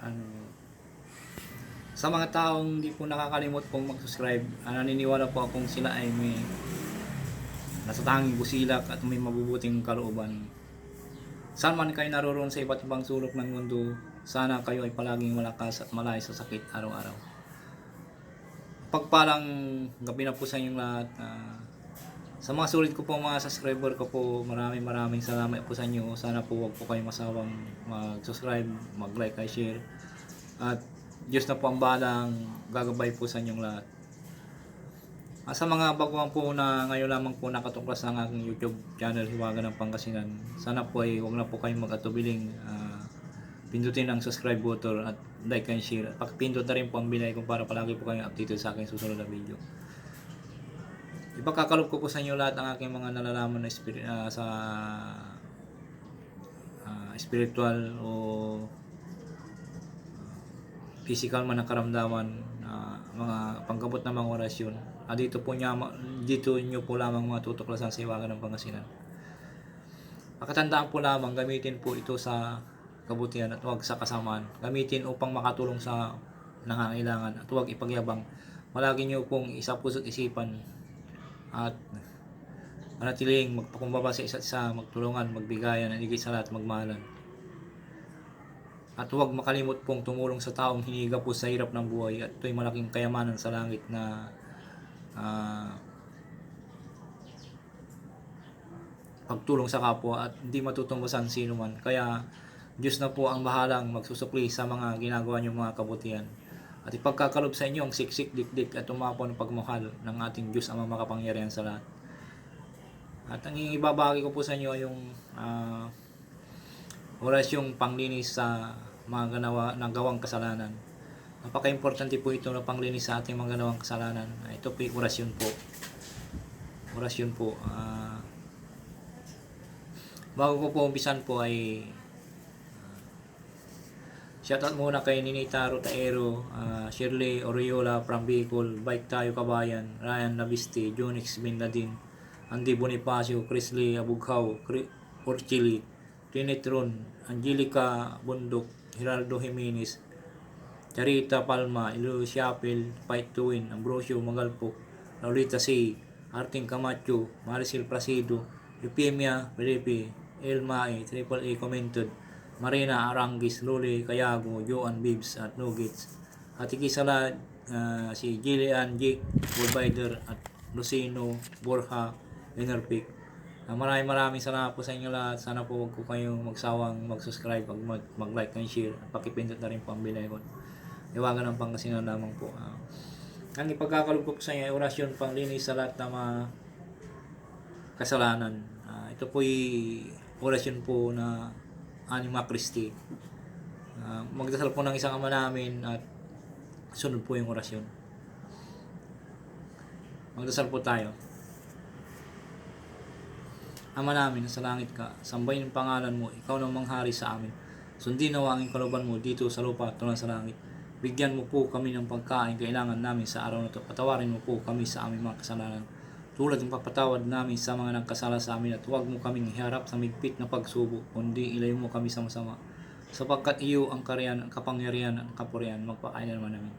ano, sa mga taong hindi po nakakalimot pong mag-subscribe, ah, naniniwala po akong sila ay may nasa tanging busilak at may mabubuting kalooban. Saan man kayo naroon sa iba't ibang sulok ng mundo, sana kayo ay palaging malakas at malay sa sakit araw-araw. Pagpalang gabi na po sa inyong lahat. ah, sa mga sulit ko po mga subscriber ko po, maraming maraming salamat po sa inyo. Sana po wag po kayo masawang mag-subscribe, mag-like, at share. At Diyos na po ang balang gagabay po sa inyong lahat. Ah, sa mga baguhan po na ngayon lamang po nakatuklas ng aking YouTube channel Hiwaga ng Pangasinan, sana po ay huwag na po kayong mag-atubiling ah, pindutin ang subscribe button at like and share. At pakipindot na rin po ang bilay ko para palagi po kayong updated sa aking susunod na video. Ipagkakalog ko po sa inyo lahat ang aking mga nalalaman na spiri- ah, sa ah, spiritual o physical man na karamdaman na mga pangkabot na mga orasyon. Ah, dito po niya dito niyo po lamang matutuklasan sa iwagan ng Pangasinan. Pakatandaan po lamang gamitin po ito sa kabutihan at huwag sa kasamaan. Gamitin upang makatulong sa nangangailangan at huwag ipagyabang. Malagi niyo pong isa puso't isipan at manatiling magpakumbaba sa isa't isa, magtulungan, magbigayan, at higit sa lahat magmahalan. At huwag makalimot pong tumulong sa taong hinihiga po sa hirap ng buhay at ito'y malaking kayamanan sa langit na ah, pagtulong sa kapwa at hindi matutumbasan sino man. Kaya Diyos na po ang bahalang magsusukli sa mga ginagawa niyong mga kabutihan. At ipagkakalob sa inyo ang siksik, dikdik at umapaw ng pagmahal ng ating Diyos ang makapangyarihan sa lahat. At ang ibabagi ko po sa inyo ay yung ah, orasyong panglinis sa mga ganawa, ng gawang kasalanan. Napaka-importante po ito na panglinis sa ating mga ganawang kasalanan. Ah, Ito po yung orasyon po. Orasyon po. ah, bago ko po umpisan po ay Shoutout muna kay Ninita Rotaero, ah, Shirley Oriola from Bicol, Bike Tayo Kabayan, Ryan Naviste, Jonix Bindadin, Andy Bonifacio, Chrisley Abughaw, Cri- Orchili, Trinitron, Angelica Bundok, Geraldo Jimenez, Charita Palma, Ilo Siapel, Fight to Win, Ambrosio Magalpo, Laulita C, Arting Camacho, Maricel Placido, Eupemia Felipe, Elma A, Triple A Commented, Marina Arangis, Luli Kayago, Joan Bibbs at Nuggets. At ikisala ah, si Gillian J. Provider at Lucino Borja Enerpic. Ah, maraming maraming salamat po sa inyo lahat. Sana po wag ko kayong magsawang mag-subscribe, mag, mag, mag-like and share. At pakipindot na rin po ang bilay ko. Iwagan ng Pangasinan lamang po. Ah, ang po sa inyo ay orasyon panglinis sa lahat ng mga kasalanan. Ah, ito po'y orasyon po na Anima Christi. Ah, magdasal po ng isang ama namin at sunod po yung orasyon. Magdasal po tayo. Ama namin, sa langit ka, sambayin ang pangalan mo, ikaw na manghari sa amin. Sundin nawa ang kaluban mo dito sa lupa tulad sa langit. Bigyan mo po kami ng pagkain kailangan namin sa araw na ito. Patawarin mo po kami sa aming mga kasalanan. Tulad ng papatawad namin sa mga nagkasala sa amin at huwag mo kaming iharap sa migpit na pagsubok, kundi ilayo mo kami sa masama. Sapagkat iyo ang kariyan, ang kapangyarihan, ang kapurihan, magpakailan naman namin.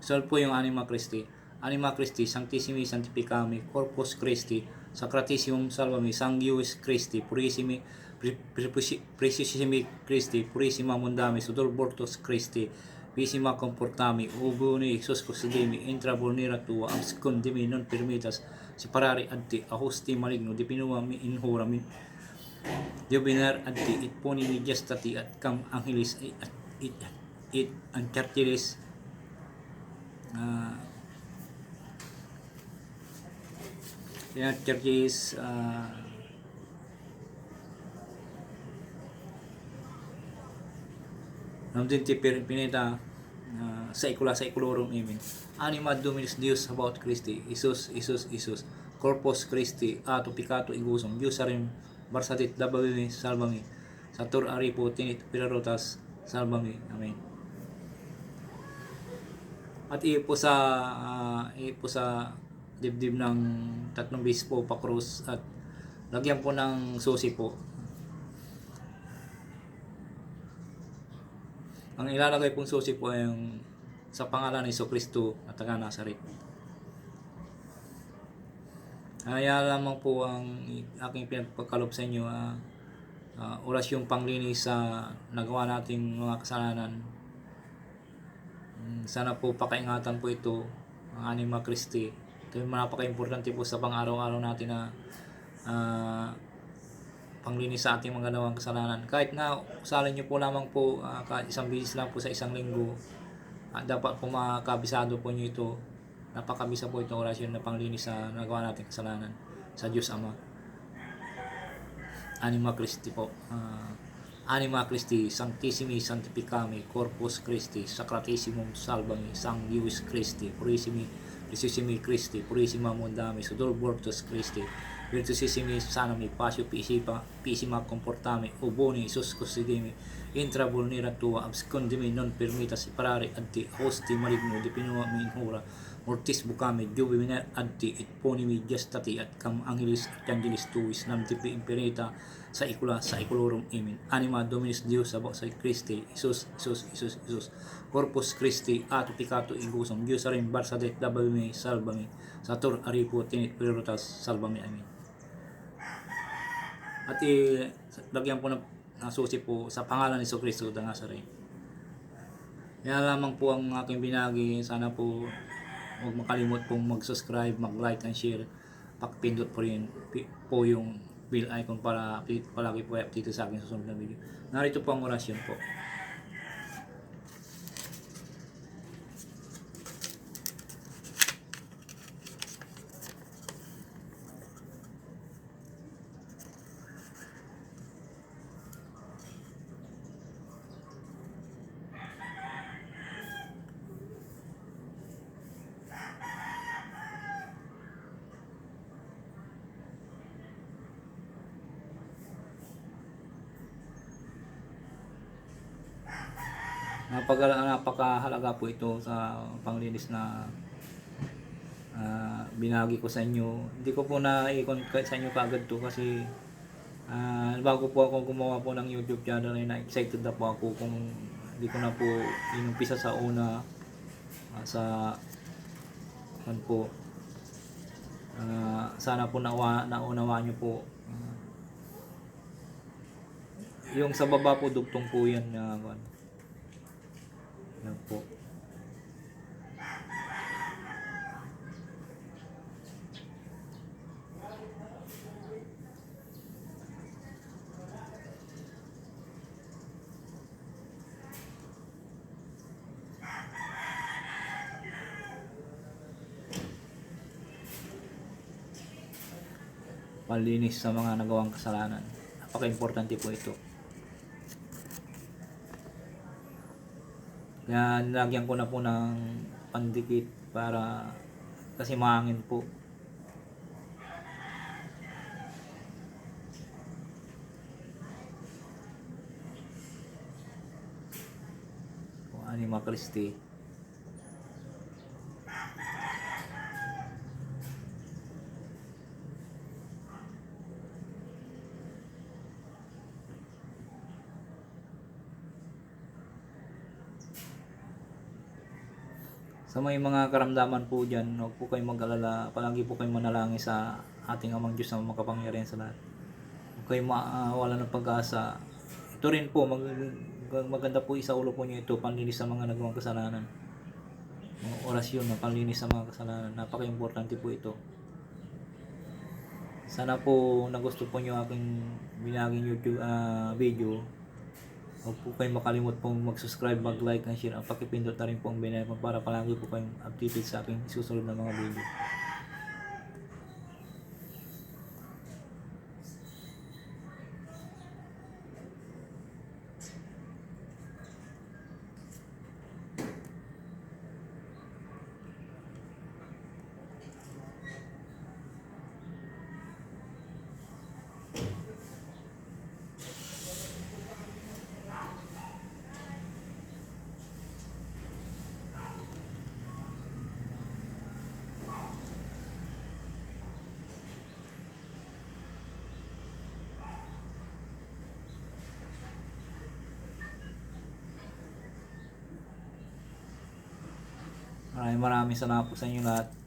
Solve po yung Anima Christi. Anima Christi, Sanctissimi Sanctificami, Corpus Christi, Sacratissimum Salvami, Sanguis Christi, Purissimi, Pre- Pre- Precisissimi Christi, Purissima Mundami, Sudor Bortos Christi, Visima Comportami, Ubuni, Sus Cusidemi, Intra Vulnera Tua, Abscondimi, Non Permitas, Separari Adti, Ahusti Maligno, Dipinua Mi Inhora Mi, Diobinar Adti, It Poni Mi Gestati, At Cam Angelis, It, It, It, Ancartilis, uh, Yan, churches, uh, Namdin ti pir- pinita uh, sa ikula sa ikulorum imin. Anima Dominus Deus about Christi, Isus, Isus, Isus, Corpus Christi, ato picato igusum, Dios arim, barsatit dabawimi, salvami, satur aripo tinit pirarotas, salvami. Amen. At ipo sa uh, ipo sa dibdib ng tatlong bis po pa cross at lagyan po ng susi po. Ang ilalagay pong susi po ay yung sa pangalan ni Iso Kristo at taga Nazaret. Kaya lamang po ang aking pinagpagkalob sa inyo ah ah, orasyong panglinis sa nagawa nating mga kasalanan. Mm, Sana po pakaingatan po ito ang Anima Christi. Ito yung napaka-importante po sa pang-araw-araw natin na ah, panglinis sa ating mga gawang kasalanan. Kahit nga usalin nyo po lamang po ah, kahit isang bisis lang po sa isang linggo, at dapat po makabisado po nyo ito. Napakabisa po itong orasyon na panglinis sa nagawa nating kasalanan sa Diyos Ama. Anima Christi po. Ah, Anima Christi, Sanctissimi Sanctificami, Corpus Christi, Sacratissimum Salvami, Sang Ius Christi, Purissimi, Preciosissimi Christi, Purissima Mundami, Sudor Bortus Christi, Virtuosissimi Sanami, Pasio Pisipa, Pisima Comportami, Uboni, Isus Custodimi, Intra Vulnera Tua, Abscondimi, Non Permita Separare, Anti, Hosti Maligno, Dipinua Minhura, Mortis Bucame, Jubi Miner, Anti, Et Ponimi, Gestati, At Cam Angelis, At Angelis Tuis, Nam Tipi Imperita, sa ikula sa ikulorum imin. Anima Dominus Deus sa sa Christi, Isus, Isus, Isus, Isus. Corpus Christi, ato picato igusum, Dios rin barsadet, dabami, salvami. Satur, aripo, tinit, prioritas, salvami, amin. At i, lagyan po ng ng susi po sa pangalan ni Kristo da Nazareth. Kaya lamang po ang aking binagi. Sana po huwag makalimot pong mag-subscribe, mag-like and share. Pakipindot po rin po yung bell icon para palagi po update sa aking susunod na video. Narito po ang orasyon po. Napaka, napakahalaga po ito sa panglinis na ah, binagi ko sa inyo. Hindi ko po na-ikon ka- sa inyo kaagad to kasi ah, bago po ako gumawa po ng YouTube channel ay na-excited na po ako kung hindi ko na po inumpisa sa una ah, sa ano po ah, sana po nawa, naunawa nyo po Ah, yung sa baba po dugtong po yan na uh, yan po. Palinis sa mga nagawang kasalanan. Napaka-importante po ito. Kaya nilagyan ko na po ng pandikit para kasi mahangin po. Anima Christi. Sa may mga karamdaman po dyan, huwag po kayong mag-alala. Palagi po kayong manalangin sa ating amang Diyos na makapangyarihan sa lahat. Huwag kayong mawala ng pag-asa. Ito rin po, mag, maganda po isa ulo po nyo ito, panlinis sa mga nagawang kasalanan. Mga orasyon na panlinis sa mga kasalanan. Napaka-importante po ito. Sana po nagusto po nyo aking binaging YouTube ah, video. Huwag po kayong makalimot pong mag-subscribe, mag-like, and share. Ang pakipindot na rin po ang binaypan para palagi po kayong updated sa aking susunod na mga video. Maraming salamat po sa inyo lahat.